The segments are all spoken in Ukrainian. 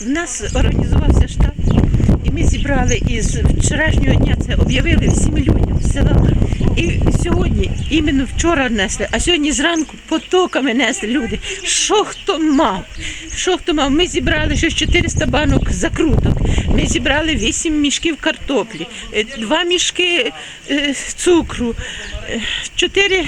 В нас організувався штаб, і ми зібрали із вчорашнього дня це об'явили всім людям села. І сьогодні, іменно вчора несли, а сьогодні зранку потоками несли люди. Що хто мав? Що хто мав? Ми зібрали ще 400 банок закруток. Ми зібрали 8 мішків картоплі, 2 мішки е, цукру, 4,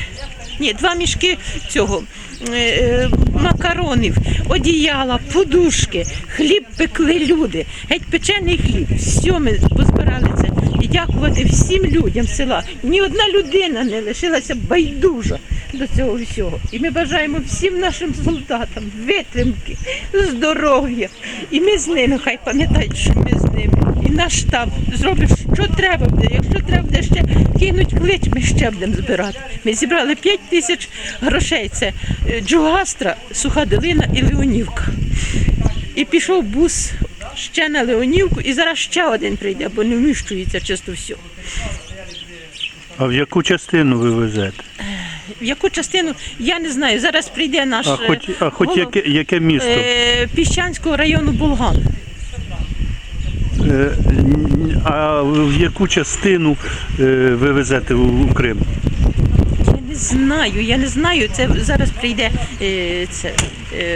ні, 2 мішки цього. е, е, Макаронів, одіяла, подушки, хліб пекли люди, геть печений хліб. Все ми позбирали це. І дякувати всім людям села. Ні одна людина не лишилася байдужа до цього всього. І ми бажаємо всім нашим солдатам витримки, здоров'я. І ми з ними, хай пам'ятають, що ми з ними. І наш штаб зробить, що треба буде. Якщо треба буде ще кинуть клич, ми ще будемо збирати. Ми зібрали 5 тисяч грошей. Це е, Джугастра, Суха Долина і Леонівка. І пішов бус ще на Леонівку, і зараз ще один прийде, бо не вміщується чисто все. А в яку частину ви везете? В яку частину я не знаю. Зараз прийде наш А е, хоч, а хоч голов- яке, яке місто? е, Піщанського району Болган. Е, А в яку частину е, ви везете у Крим? Я не знаю, я не знаю. Це зараз прийде е, це.